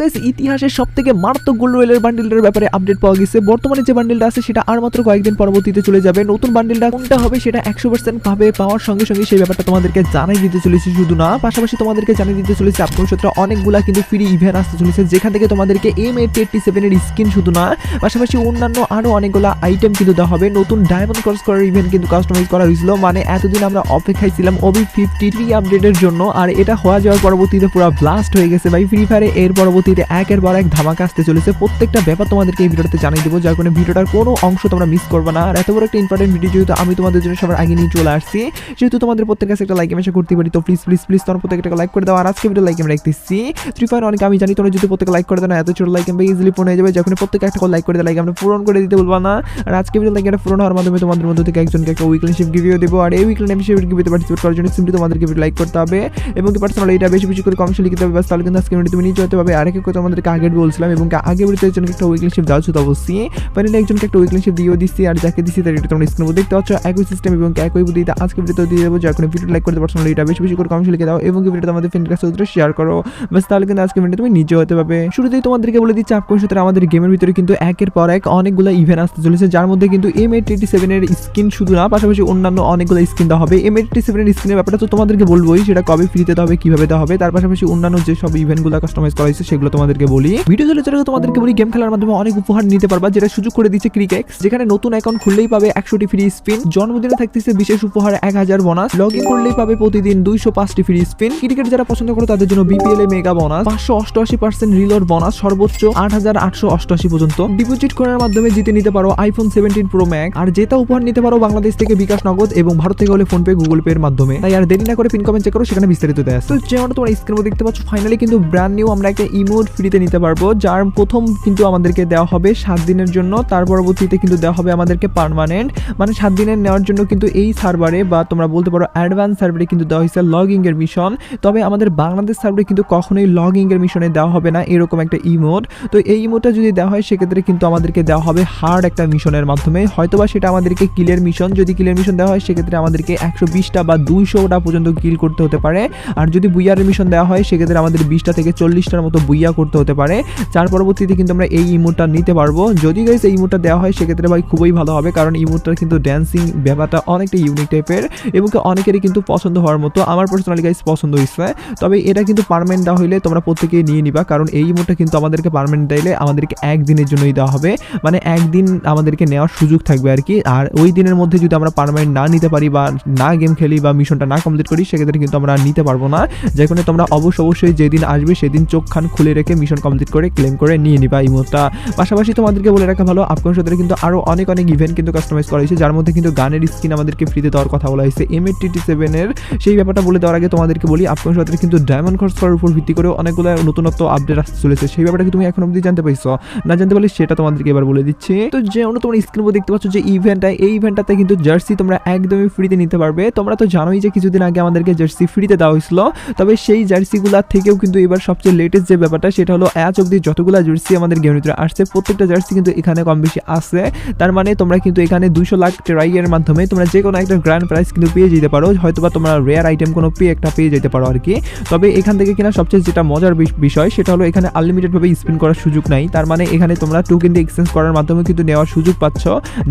Guys ইতিহাসের সব থেকে মারাত্মক গোল্ড রয়েলের বান্ডিলটার ব্যাপারে আপডেট পাওয়া গেছে। বর্তমানে যে বান্ডিলটা আছে, সেটা আর মাত্র কয়েকদিন পরবর্তীতে চলে যাবে। নতুন বান্ডিলটা কোনটা হবে, সেটা একশো পার্সেন্ট পাবে পাওয়ার সঙ্গে সঙ্গে সেই ব্যাপারটা তোমাদেরকে জানাই দিতে চলেছি। শুধু না, পাশাপাশি তোমাদেরকে জানিয়ে দিতে চলেছে সূত্রে অনেকগুলা কিন্তু ফ্রি ইভেন্ট আসতে চলেছে। যেখান থেকে তোমাদেরকে এম এইট এইটটি সেভেনের স্কিন শুধু না, পাশাপাশি অন্যান্য আরও অনেকগুলা আইটেম কিন্তু দেওয়া হবে। নতুন ডায়মন্ড ক্রস করার ইভেন্ট কিন্তু কাস্টমাইজ করা হয়েছিল। মানে এতদিন আমরা অপেক্ষায় ছিলাম ওবি ফিফটি থ্রি আপডেটের জন্য, আর এটা হওয়া যাওয়ার পরবর্তীতে পুরো ব্লাস্ট হয়ে গেছে ভাই। ফ্রি ফায়ারে এর পরবর্তীতে একের পর এক ধামাকা আসতে চলেছে। প্রত্যেকটা ব্যাপার তোমাদেরকে এই ভিডিওতে জানিয়ে দেবো। যার কারণে ভিডিওটার কোনো অংশ তোমরা মিস করবে না। আর এত বড় একটা ইম্পর্টেন্ট ভিডিও যেহেতু আমি তোমাদের জন্য সবার আগে নিয়ে চলে আসছি, যেহেতু তোমাদের প্রত্যেকের কাছে একটা লাইক মেশা করতে পারি, তো প্লিজ প্লিজ প্লিজ তোমার প্রত্যেকটা লাইক করে দাও। আর আজকে ভিডিও লাইক আমি রাখতেছি ফ্রি ফায়ার অনেক, আমি জানি তোমরা যদি প্রত্যেকে লাইক করে দাও না, এত ছোট লাইক আমি ইজিলি পূরণ হয়ে যাবে। যখন প্রত্যেকে একটা লাইক করে দাও লাইক আমরা পূরণ করে দিতে বলব না। আর আজকে ভিডিও লাইক এটা পূরণ হওয়ার মাধ্যমে তোমাদের মধ্যে থেকে একজনকে একটা উইকলি শিপ গিভিও দেবো। আর এই উইকলি শিপ গিভিতে পার্টিসিপেট করার জন্য সিম্পলি তোমাদেরকে ভিডিও লাইক করতে হবে। এবং কি পার্সোনাল এটা বেশি বেশি করে কমেন্টে লিখতে হবে বাস তাহলে কিন্তু আজকে ভিডিও তুমি নিচে হতে পারবে। আরেক কথা তোমাদেরকে আগে বলছিলাম এবং আগে ভিডিওতে একজনকে একটা উইকলি শিপ দেওয়া উচিত অবশ্যই। ফাইনালি একজনকে একটা উইকলি শিপ দিয়েও দিচ্ছি আর যাকে দিচ্ছি তার এটা তোমরা স্ক্রিনে দেখতে পাচ্ছ। একই সিস্টেম এবং কি একই বুদ্ধিতে আজকে ভিডিওতে দিয়ে দেবো। যার কোনো ভিডিও লাইক করতে পার্সোনাল এটা বেশি বেশি করে কমেন্টে লিখে দাও এবং কি ভিডিওটা আমাদের ফ্রেন্ডের কাছে শেয়ার করো। বাস তাহলে কিন্তু আজকে ভিডিও তুমি নিজে হতে পারবে। শুরুতেই তোমাদেরকে বলে দিচ্ছি আপকোর সাথে আমাদের গেমের ভিতরে কিন্তু একের পর এক অনেকগুলো ইভেন্ট আসতে চলেছে, যার মধ্যে কিন্তু এম এইট এইটি সেভেনের স্কিন শুধু না, পাশাপাশি অন্যান্য অনেকগুলো স্কিন দেওয়া হবে। এম এইটি সেভেনের স্কিনের ব্যাপারটা তো তোমাদেরকে বলবোই, সেটা কবে ফ্রিতে দেওয়া হবে, কীভাবে দেওয়া হবে, তার পাশাপাশি অন্যান্য যে সব ইভেন্টগুলো কাস্টমাইজ করা হয়েছে সেগুলো তোমাদেরকে বলি। ভিডিও চলে চলে তোমাদেরকে বলি গেম খেলার মাধ্যমে অনেক উপহার নিতে পারবা, যেটা সুযোগ করে দিচ্ছে ক্রিকেক্স যেখানে নতুন অ্যাকাউন্ট খুললেই পাবে একশোটি ফ্রি স্পিন জন্মদিনে থাকতেছে বিশেষ উপহার এক হাজার বোনাস লগ ইন করলেই পাবে প্রতিদিন দুইশো পাঁচটি ফ্রি স্পিন ক্রিকেট যারা পছন্দ করো, তাদের জন্য বিপিএল এ মেগা বোনাস পাঁচশো অষ্টআশি পার্সেন্ট রিলোড বোনাস সর্বোচ্চ আট হাজার আটশো অষ্টআশি পর্যন্ত। ডিপোজিট করার মাধ্যমে জিতে নিতে পারো আইফোন সেভেন্টিন প্রো ম্যাক আর যেটা উপহার নিতে পারো বাংলাদেশ থেকে বিকাশ নগদ এবং ভারত থেকে হলে ফোন পে গুগল পে এর মাধ্যমে। তাই আর দেরি না করে পিন কমেন্ট চেক করো, সেখানে বিস্তারিত দেয় তো যেমন তোমরা স্ক্রিনে দেখতে পাচ্ছ ফাইনালি কিন্তু ব্র্যান্ড নিউ আমরা একটা ইমোট ফ্রিতে নিতে পারব, যার প্রথম কিন্তু আমাদেরকে দেওয়া হবে সাত দিনের জন্য, তার পরবর্তীতে কিন্তু দেওয়া হবে আমাদেরকে পার্মানেন্ট মানে সাত দিনের নেওয়ার জন্য কিন্তু এই সার্ভারে বা তোমরা বলতে পারো অ্যাডভান্স সার্ভারে কিন্তু দেওয়া হয়েছে লগিং এর মিশন তবে আমাদের বাংলাদেশ সার্ভারে কিন্তু কখনোই লগিং এর মিশনে দেওয়া হবে না, এরকম একটা ইমোট তো এই ইমোটটা যদি দেওয়া হয়, সেক্ষেত্রে কিন্তু আমাদেরকে দেওয়া হবে হার্ড একটা মিশনের মাধ্যমে। হয়তোবা সেটা আমাদেরকে কিলের মিশন যদি কিলের মিশন দেওয়া হয়, সেক্ষেত্রে আমাদেরকে একশো বিশটা বা দুইশোটা পর্যন্ত কিল করতে হতে পারে। আর যদি বুইয়ারের মিশন দেওয়া হয়, সেক্ষেত্রে আমাদের বিশটা থেকে চল্লিশটার মতো বুইয়া করতে হতে পারে। যার পরবর্তীতে কিন্তু আমরা এই ইমোটটা নিতে পারব। যদি গাইস এই ইমোটটা দেওয়া হয়, সেক্ষেত্রে ভাই খুবই ভালো হবে, কারণ ইমোটটার কিন্তু ড্যান্সিং ব্যাপারটা অনেকটা ইউনিক টাইপের এবং অনেকেরই কিন্তু পছন্দ হওয়ার মতো। আমার পার্সোনালি গাইস পছন্দ হয়েছে। তবে এটা কিন্তু পারমানেন্ট দেওয়া হইলে তোমরা প্রত্যেকেই নিয়ে নিবা, কারণ এই ইমোটটা কিন্তু আমাদেরকে পারমানেন্ট দিলে আমাদেরকে একদিনের জন্যই দেওয়া হবে। মানে একদিন আমাদেরকে নেওয়ার সুযোগ থাকবে আর কি। আর ওই দিনের মধ্যে যদি আমরা পারমানেন্ট না নিতে পারি বা না গেম খেলি বা মিশনটা না কমপ্লিট করি, সেক্ষেত্রে কিন্তু আমরা নিতে পারব না। যে তোমরা অবশ্যই অবশ্যই যেদিন আসবে, সেদিন চোখ খান খুলে রেখে মিশন কমপ্লিট করে ক্লেম করে নিয়ে নিবা ইমোটটা পাশাপাশি তোমাদেরকে বলে রাখা ভালো আপকন সাথে কিন্তু আরও অনেক অনেক ইভেন্ট কিন্তু কাস্টমাইজ করা হয়েছে, যার মধ্যে কিন্তু গানের স্কিন আমাদেরকে ফ্রিতে দেওয়ার কথা বলা হয়েছে। এম টি সেভেনের সেই ব্যাপারটা বলে দেওয়ার আগে তোমাদেরকে বলি আপকন সাথে কিন্তু ডায়মন্ড খরচ করার উপর ভিত্তি করে অনেকগুলো নতুনত্ব আপডেট আসতে চলেছে। সেই ব্যাপারটা তুমি এখন অবধি জানতে পাইছো না জানতে পারলে সেটা তোমাদেরকে এবার বলে দিচ্ছি। তো যেমন তোমরা স্ক্রিন উপর দেখতে পাচ্ছ যে ইভেন্টটা এই ইভেন্টটাতে কিন্তু জার্সি তোমরা একদমই ফ্রিতে নিতে পারবে। তোমরা তো জানোই যে কিছুদিন আগে আমাদেরকে জার্সি ফ্রিতে দেওয়া হয়েছিল, তবে সেই জার্সিগুলোর থেকেও কিন্তু এবার সবচেয়ে লেটেস্ট যে ব্যাপারটা সেটা হলো অ্যাচ অব্দি যতগুলো জার্সি আমাদের গেমের ভিতরে আসছে, প্রত্যেকটা জার্সি কিন্তু এখানে কম বেশি আছে। তার মানে তোমরা কিন্তু এখানে দুশো লাখ ট্রাইয়ের মাধ্যমে তোমরা যে কোনো একটা গ্র্যান্ড প্রাইজ কিন্তু পেয়ে যেতে পারো, হয়তোবা তোমরা রেয়ার আইটেম কোনো পেয়ে একটা পেয়ে যেতে পারো আর কি তবে এখান থেকে কিনা সবচেয়ে যেটা মজার বিষ- বিষয় সেটা হলো এখানে আনলিমিটেডভাবে স্পিন করার সুযোগ নাই। তার মানে এখানে তোমরা টোকেন দিয়ে এক্সচেঞ্জ করার মাধ্যমে কিন্তু নেওয়ার সুযোগ পাচ্ছ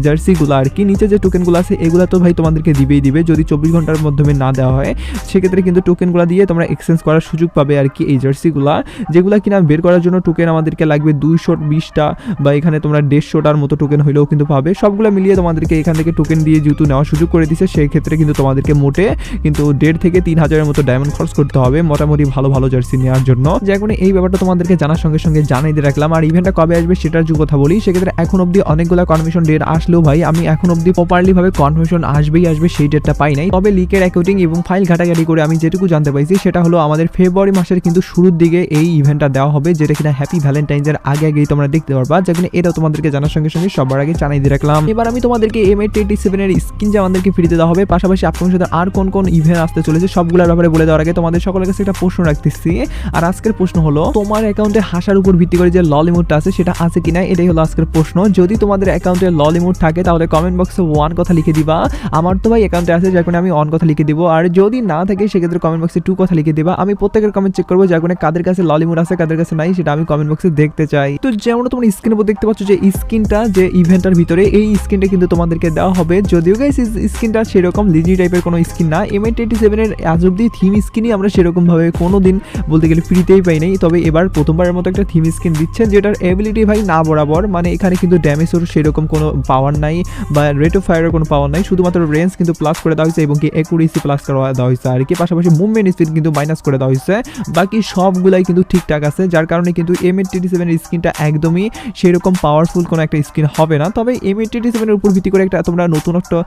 জার্সিগুলো আর কি নিচে যে টোকেনগুলো আছে, এগুলো তো ভাই তোমাদেরকে দিবেই দিবে। যদি চব্বিশ ঘণ্টার মাধ্যমে না দেওয়া হয়, সেক্ষেত্রে কিন্তু টোকেনগুলো দিয়ে তোমরা এক্সচেঞ্জ করার সুযোগ পাবে আর কি এই জার্সিগুলা যেগুলো কিনা বের করার জন্য টোকেন আমাদেরকে লাগবে দুইশো বিশটা বা এখানে তোমরা দেড়শোটার মতো টোকেন হইলেও কিন্তু পাবে। সবগুলো মিলিয়ে তোমাদেরকে এখান থেকে টোকেন দিয়ে যেহেতু নেওয়ার সুযোগ করে দিছে। সেই ক্ষেত্রে কিন্তু তোমাদেরকে মোটে কিন্তু দেড় থেকে তিন হাজারের মতো ডায়মন্ড খরচ করতে হবে মোটামুটি ভালো ভালো জার্সি নেওয়ার জন্য। যে কোনো এই ব্যাপারটা তোমাদেরকে জানার সঙ্গে সঙ্গে জানাই দিয়ে রাখলাম। আর ইভেন্টটা কবে আসবে সেটার যে কথা বলি, সেক্ষেত্রে এখন অবধি অনেকগুলো কনফার্মেশন ডেট আসলেও ভাই, আমি এখন অবধি প্রপারলি ভাবে কনফার্মেশন আসবেই আসবে, সেই ডেটটা পাই নাই। তবে লিকের অ্যাকাউন্টিং এবং ফাইল ঘাটাঘাটি করে আমি যেটুকু জানতে পাইছি, সেটা হলো আমাদের ফেব্রুয়ারি মাসের কিন্তু শুরুর দিকে এই ইভেন্টটা দেওয়া হবে, যেটা কিনা হ্যাপি ভ্যালেন্টাইন্সের আগে আগেই তোমরা দেখতে পারবা যেখানে এটা তোমাদেরকে জানার সঙ্গে সঙ্গে সবার আগে জানাই দিয়ে রাখলাম। এবার আমি তোমাদেরকে এম এইট এইটি সেভেনের স্কিন যে আমাদেরকে ফ্রিতে দেওয়া হবে, পাশাপাশি আপনার সাথে আর কোন কোন ইভেন্ট আসতে চলেছে, সবগুলোর ব্যাপারে বলে দেওয়ার আগে তোমাদের সকলের কাছে একটা প্রশ্ন রাখতেছি। আর আজকের প্রশ্ন হলো, তোমার অ্যাকাউন্টে হাসার উপর ভিত্তি করে যে লল ইমোটটা আছে, সেটা আছে কিনা? এটাই হলো আজকের প্রশ্ন। যদি তোমাদের অ্যাকাউন্টে লল ইমোট থাকে, তাহলে কমেন্ট বক্সে ওয়ান কথা লিখে দিবা। আমার তো ভাই অ্যাকাউন্টে আছে যার কারণে আমি অন কথা লিখে দিব। আর যদি না থাকে, সেক্ষেত্রে কমেন্ট বক্সে টু কথা লিখে দিবা। আমি প্রত্যেকের কমেন্ট চেক করব যার কারণে কাদের কাছে লল ইমোট আছে কাদের কাছে নাই সেটা আমি কমেন্ট বক্সে দেখতে চাই। তো যেমন তোমরা স্ক্রিনের উপর দেখতে পাচ্ছ যে স্কিনটা যে ইভেন্টের ভিতরে, এই স্কিনটা কিন্তু তোমাদেরকে দেওয়া হবে। যদিও গাইস স্কিনটা সেরকম লিজি টাইপের কোনো স্কিন না। এম আই টোয়েন্টি সেভেনের আজ অব্দি থিম স্কিনই আমরা সেরকম ভাবে কোনো দিন বলতে গেলে ফ্রিতেই পাই নাই। তবে এবার প্রথমবারের মতো একটা থিম স্কিন দিচ্ছে যেটার এবিলিটি ভাই না বরাবর। মানে এখানে কিন্তু ড্যামেজের সেরকম কোনো পাওয়ার নাই বা রেট অফ ফায়ারের কোনো পাওয়ার নাই। শুধুমাত্র রেঞ্জ কিন্তু প্লাস করে দেওয়া হয়েছে এবং কি একুরেসি প্লাস করে দেওয়া হয়েছে। আর কি পাশাপাশি মুভমেন্ট স্পিড কিন্তু মাইনাস করে দেওয়া হয়েছে। বাকি সবগুলাই কিন্তু ঠিকঠাক আছে, যার কারণে কিন্তু এম এইট টি সেভেনের স্কিনটা একদমই সেরকম পাওয়ারফুল কোনো একটা স্কিন হবে না। তবে এম এইট টি সেভেনের উপর ভিত্তি করে একটা তোমরা নতুন একটা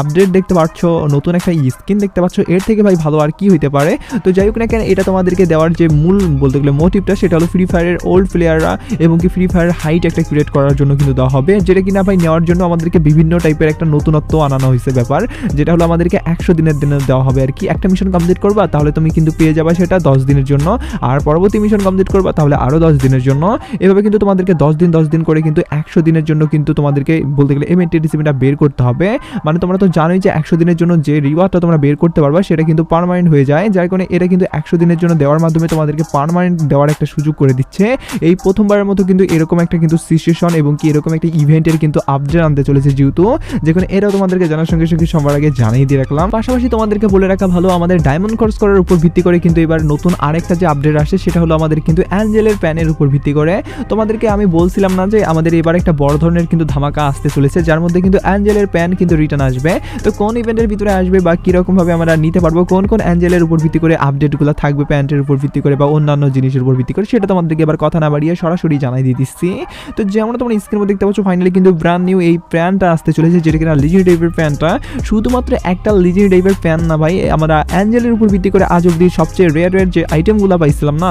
আপডেট দেখতে পাচ্ছ নতুন একটা স্কিন দেখতে পাচ্ছ এর থেকে ভাই ভালো আর কি হইতে পারে? তো যাই হোক না কেন, এটা তোমাদেরকে দেওয়ার যে মূল বলতে গেলে মোটিভটা সেটা হলো ফ্রি ফায়ারের ওল্ড প্লেয়াররা এবং কি ফ্রি ফায়ার হাইট একটা ক্রিয়েট করার জন্য কিন্তু দেওয়া হবে, যেটা কিনা ভাই নেওয়ার জন্য আমাদেরকে বিভিন্ন টাইপের একটা নতুনত্ব আনানো হয়েছে ব্যাপার, যেটা হলো আমাদেরকে একশো দিনের দিনে দেওয়া হবে আর কি। একটা মিশন কমপ্লিট করবা, তাহলে তুমি কিন্তু পেয়ে যাবে সেটা দশ দিনের জন্য। আর পরবর্তী মিশন কমপ্লিট করবা তাহলে আরও দশ দিনের জন্য। এভাবে কিন্তু তোমাদেরকে দশ দিন দশ দিন করে কিন্তু একশো দিনের জন্য কিন্তু তোমাদেরকে বলতে গেলে এম এনটিডিসিপিটা বের করতে হবে। মানে তোমরা তো জানোই যে একশো দিনের জন্য যে রিওয়ার্ডটা তোমরা বের করতে পারবা সেটা কিন্তু পারমানেন্ট হয়ে যায়। যার কারণে এটা কিন্তু একশো দিনের জন্য দেওয়ার মাধ্যমে তোমাদেরকে পারমানেন্ট দেওয়ার একটা সুযোগ করে দিচ্ছে। এই প্রথমবারের মতো কিন্তু এরকম একটা কিন্তু সিচুয়েশন এবং কি এরকম একটা ইভেন্টের কিন্তু আপডেট আনতে চলেছে যেহেতু, যেখানে এটাও তোমাদেরকে জানার সঙ্গে সঙ্গে সবার আগে জানিয়ে দিয়ে রাখলাম। পাশাপাশি তোমাদেরকে বলে রাখা ভালো, আমাদের ডায়মন্ড কোর্স করার উপর ভিত্তি করে কিন্তু এবার নতুন আরেকটা যে আপডেট আসে সেটা হলো আমাদের অ্যাঞ্জেলের প্যানের উপর ভিত্তি করে তোমাদেরকে আমি বলছিলাম না যে আমাদের এবার একটা বড় ধরনের কিন্তু ধামাকা আসতে চলেছে, যার মধ্যে কিন্তু অ্যাঞ্জেলের প্যান কিন্তু রিটার্ন আসবে। তো কোন ইভেন্টের ভিতরে আসবে বা কীরকমভাবে আমরা নিতে পারব, কোন কোন অ্যাঞ্জেলের উপর ভিত্তি করে আপডেটগুলো থাকবে, প্যান্টের উপর ভিত্তি করে বা অন্যান্য জিনিসের উপর ভিত্তি করে, সেটা তোমাদেরকে এবার কথা না বাড়িয়ে সরাসরি জানাই দিয়ে দিচ্ছি। তো যেমন তোমরা স্ক্রিনের মধ্যে দেখতে পাচ্ছ ফাইনালি কিন্তু ব্র্যান্ড নিউ এই প্যানটা আসতে চলেছে, যেটা কিনা লিজি টাইপের প্যান্টটা শুধুমাত্র একটা লিজি টাইপের প্যান না ভাই, আমরা অ্যাঞ্জেলের উপর ভিত্তি করে আজ অব্দি সবচেয়ে রেয়ার রেয়ার যে আইটেমগুলো পাইছিলাম না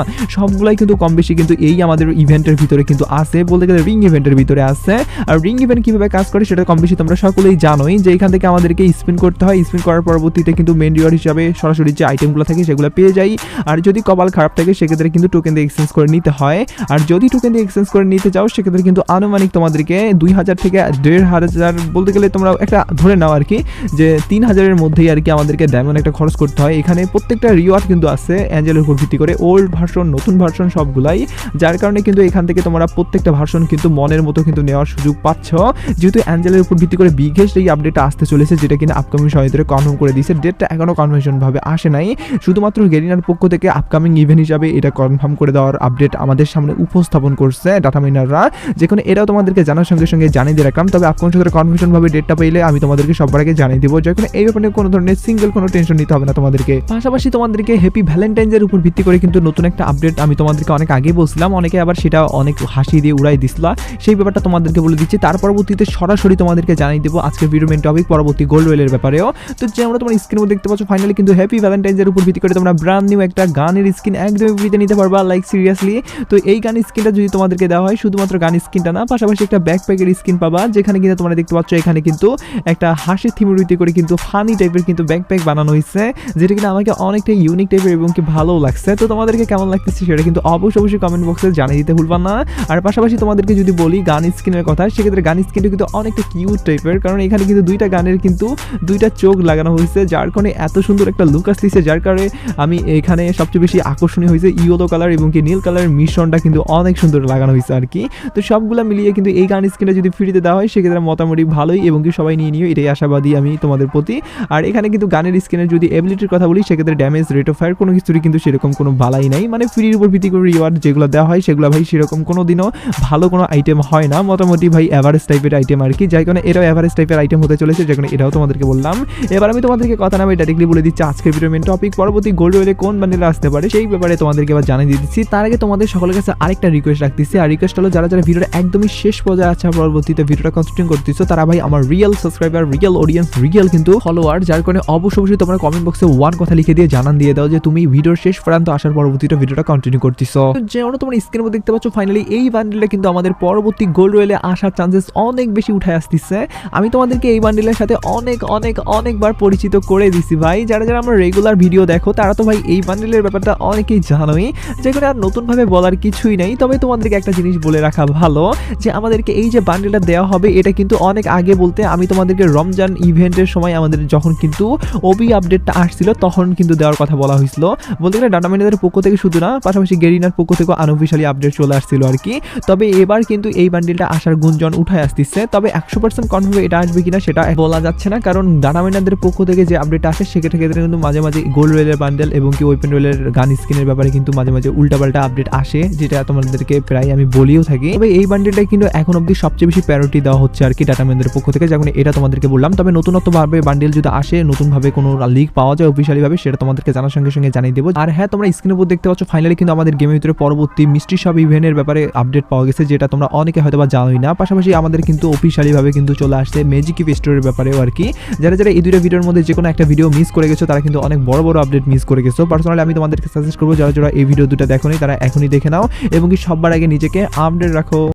সবগুলাই কিন্তু কম বেশি কিন্তু এই আমাদের ইভেন্টের ভিতরে কিন্তু আছে। বলতে গেলে রিং ইভেন্টের ভিতরে আছে। আর রিং ইভেন্ট কীভাবে কাজ করে সেটা কম বেশি তোমরা সকলেই জানোই যে এখান থেকে আমাদেরকে স্পিন করতে হয়। স্পিন করার পরবর্তীতে কিন্তু মেন রিওয়ার্ড হিসাবে সরাসরি যে আইটেমগুলো থাকে সেগুলো পেয়ে যাই। আর যদি কপাল খারাপ থাকে সেক্ষেত্রে কিন্তু টোকেন দিয়ে এক্সচেঞ্জ করে নিতে হয়। আর যদি টোকেন দিয়ে এক্সচেঞ্জ করে নিতে চাও সেক্ষেত্রে কিন্তু আনুমানিক তোমাদেরকে দুই হাজার থেকে দেড় হাজার বলতে গেলে তোমরা একটা ধরে নাও আর কি যে তিন হাজারের মধ্যেই আর কি আমাদেরকে ডায়মন্ড একটা খরচ করতে হয়। এখানে প্রত্যেকটা রিওয়ার্ড কিন্তু আছে। অ্যাঞ্জেলের উপর ভিত্তি করে ওল্ড ভার্সন নতুন ভার্সন সবগুলাই, যার কারণে কিন্তু এখান থেকে তোমরা প্রত্যেকটা ভার্সন কিন্তু মনের মতো কিন্তু নেওয়ার সুযোগ পাচ্ছ। যেহেতু অ্যাঞ্জেলের উপর ভিত্তি করে বিগেস্ট এই আপডেটটা আসতে চলেছে, যেটা কিনা আপকামিং সময় ধরে কনফার্ম করে দিয়েছে। ডেটটা এখনও কনফার্মেশন ভাবে আসে নাই। শুধুমাত্র গেরিনার পক্ষ থেকে আপকামিং ইভেন্ট হিসাবে এটা কনফার্ম করে দেওয়ার আপডেট আমাদের সামনে উপস্থাপন করছে ডাটা মাইনাররা যেখানে এটাও তোমাদেরকে জানার সঙ্গে সঙ্গে জানিয়ে দিয়ে রাখলাম। তবে আপকামিং সাথে কনফার্মেশন ভাবে ডেটটা পেলে আমি তোমাদেরকে সবার আগে জানিয়ে দেবো যখন এই ব্যাপারে কোনো ধরনের সিঙ্গেল কোনো টেনশন নিতে হবে না তোমাদেরকে। পাশাপাশি তোমাদেরকে হ্যাপি ভ্যালেন্টাইন্সের উপর ভিত্তি করে কিন্তু নতুন একটা আপডেট আমি তোমাদেরকে অনেক আগে বলছিলাম, অনেকে আবার সেটা অনেক হাসি দিয়ে উড়াই দিছিল। সেই ব্যাপারটা তোমাদেরকে বলে দিচ্ছি। তার পরবর্তীতে সরাসরি তোমাদেরকে জানিয়ে দেবো আজকে ভিডিও মেন টপিক পরবর্তী গোল্ড ওয়েলের ব্যাপারেও। তো যে আমরা তোমার স্ক্রিনে দেখতে পাচ্ছ ফাইনালি কিন্তু হ্যাপি ভ্যালেন্টাইন্সের উপর ভিত্তি করে তোমরা ব্র্যান্ড নিউ একটা গানের স্কিন একদমই ফ্রিতে নিতে পারবা লাইক সিরিয়াসলি তো এই গান স্কিনটা যদি তোমাদেরকে দেওয়া হয়, শুধুমাত্র গান স্কিনটা না, পাশাপাশি একটা ব্যাকপ্যাকের স্কিন পাবা, যেখানে কিন্তু তোমরা দেখতে পাচ্ছ, এখানে কিন্তু একটা হাসির থিমের ভিত্তি করে কিন্তু ফানি টাইপের কিন্তু ব্যাকপ্যাক বানানো হয়েছে, যেটা কিনা আমাকে অনেকটা ইউনিক টাইপের এবং কি ভালো লাগছে। তো তোমাদেরকে কেমন লাগতেছে সেটা কিন্তু অবশ্যই অবশ্যই কমেন্ট বক্সে জানিয়ে দিতে ভুলবা না। আর পাশাপাশি তোমাদেরকে যদি বলি গান স্কিনের কথা, সেক্ষেত্রে গান স্কিনটা কিন্তু অনেকটা কিউট টাইপের কারণ এখানে কিন্তু দুইটা গানের কিন্তু দুইটা চোখ লাগানো হয়েছে, যার কারণে এত সুন্দর একটা লুক আসতেছে, যার কারণে আমি এখানে সবচেয়ে বেশি আকর্ষণীয় হয়েছে ইয়েলো কালার এবং কি নীল কালারের মিশ্রণটা কিন্তু অনেক সুন্দর লাগানো হয়েছে আর কি। তো সবগুলো মিলিয়ে কিন্তু এই গান স্কিনটা যদি ফ্রিতে দেওয়া হয়, সেক্ষেত্রে মোটামুটি ভালোই এবং কি সবাই নিয়ে নিও, এটাই আশাবাদী আমি তোমাদের প্রতি। আর এখানে কিন্তু গানের স্কিনের যদি এবিলিটির কথা বলি, সেক্ষেত্রে ড্যামেজ রেট অফ ফায়ার কোনো কিছুরই কিন্তু সেরকম কোনো বালাই নাই মানে ফ্রির উপর করে রিওয়ার্ড যেগুলো দেওয়া হয় সেগুলো ভাই সেরকম কোনো দিনও ভালো কোনো আইটেম হয় না। মোটামুটি ভাই অ্যাভারেজ টাইপের আইটেম আর কি। যাই কারণে এটাও অ্যাভারেজ টাইপের আইটেম হতে চলেছে যে কারণে এটাও তোমাদেরকে বললাম। এবার আমি তোমাদেরকে কথা না ডাইরেক্টলি বলে দিচ্ছি আজকের ভিডিও মেন টপিক পরবর্তী গোল্ড ওয়েলে কোন বান্ডেলে আসতে পারে সেই ব্যাপারে তোমাদেরকে এবার জানিয়ে দিচ্ছি। তার আগে তোমাদের সকলের কাছে আরেকটা রিকোয়েস্ট রাখতেছি। আর রিকোয়েস্ট হলো, যারা যারা ভিডিওটা একদমই শেষ পর্যায়ে আছে, পরবর্তীতে ভিডিওটা কন্টিনিউ করতেছো, তারা ভাই আমার real subscriber real audience real কিন্তু ফলোয়ার যার কারণে অবশ্যই অবশ্যই তোমরা কমেন্ট বক্সে ওয়ান কথা লিখে দিয়ে জানান দিয়ে দাও যে তুমি ভিডিওর শেষ পর্যন্ত আসার পরবর্তীতে ভিডিওটা কন্টিনিউ করতেছো? যেমন তোমরা স্ক্রিনের মধ্যে দেখতে পাচ্ছ ফাইনালি এই বান্ডেলটা কিন্তু আমাদের পরবর্তী গোল্ড ওয়েলে আসার চান্সেস অনেক বেশি আসতেছে। আমি তোমাদেরকে এই বান্ডেলের সাথে অনেক অনেক, অনেকবার পরিচিত করে দিছি ভাই। যারা যারা আমরা রেগুলার ভিডিও দেখো, তারা তো ভাই এই বান্ডেলের ব্যাপারটা অনেকেই জানোই। আর নতুনভাবে বলার কিছুই নেই। তবে তোমাদেরকে একটা জিনিস বলে রাখা ভালো, যে আমাদেরকে এই যে বান্ডেলটা দেওয়া হবে, এটা কিন্তু অনেক আগে বলতে আমি তোমাদেরকে রমজান ইভেন্টের সময় আমাদের যখন কিন্তু ওবি আপডেটটা আসছিল, তখন কিন্তু দেওয়ার কথা বলা হয়েছিল। বলতে গেলে ডাটা ম্যানেজারের পক্ষ থেকে শুধু না, পাশাপাশি গেরিনার পক্ষ থেকে আনঅফিসিয়ালি আপডেট চলে আসছিল আর কি। তবে এবার কিন্তু এই বান্ডিলটা আসার গুঞ্জন উঠায় আসতেছে। তবে একশো পার্সেন্ট কনফার্ম এটা আসবে কিনা সেটা বলা যাচ্ছে না, কারণ ডানামিনাদের পক্ষ থেকে যে আপডেট আসে সেক্ষেত্রে ক্ষেত্রে কিন্তু মাঝে মাঝে গোল্ড রেলের বান্ডেল এবং কি ওয়েপেন রেলের গান স্কিনের ব্যাপারে কিন্তু মাঝে মাঝে উল্টাপাল্টা আপডেট আসে, যেটা তোমাদেরকে প্রায় আমি বলিও থাকি। তবে এই বান্ডেলটা কিন্তু এখন অবধি সবচেয়ে বেশি প্যারিটি দেওয়া হচ্ছে আর কি ডাটামেনদের পক্ষ থেকে যেমন এটা তোমাদেরকে বললাম। তবে নতুনত্বভাবে বান্ডেল যদি আসে, নতুনভাবে কোনো লিক পাওয়া যায় অফিসিয়ালি ভাবে, সেটা তোমাদেরকে জানার সঙ্গে সঙ্গে জানিয়ে দেবো। আর হ্যাঁ তোমরা স্ক্রিনের উপর দেখতে পাচ্ছ ফাইনালি কিন্তু আমাদের গেমের ভিতরে পরবর্তী মিষ্টি সব ইভেন্টের ব্যাপারে আপডেট পাওয়া গেছে, যেটা তোমরা অনেকে হয়তো বা জানোই না। পাশাপাশি আমাদের কিন্তু অফিসিয়ালিভাবে কিন্তু চলে আসছে ম্যাজিক স্টোরের ব্যাপারেও আর কি। যারা যারা এই দুটো ভিডিওর মধ্যে যে কোনো একটা ভিডিও মিস করে গেছো, তারা কিন্তু অনেক বড় বড় আপডেট মিস করে গেছো। পার্সোনালি আমি তোমাদেরকে সাজেস্ট করব, যারা যারা এই ভিডিও দুটো দেখোনি, তারা এখনই দেখে নাও এবং কি সবার আগে নিজেকে আপডেট রাখো।